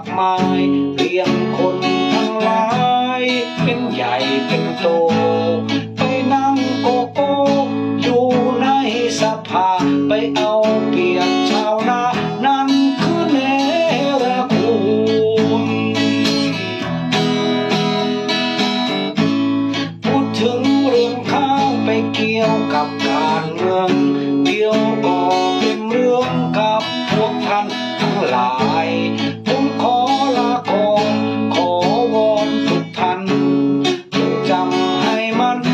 ากมายเลี้ยงคนทั้งหลาย เป็นใหญ่เป็นโต ไปนั่งโกโก้อยู่ในสภาไปเอาเปรียบชาวนานั้นคือเนรคุณพูดถึงเรื่องข้าวไปเกี่ยวกับ mar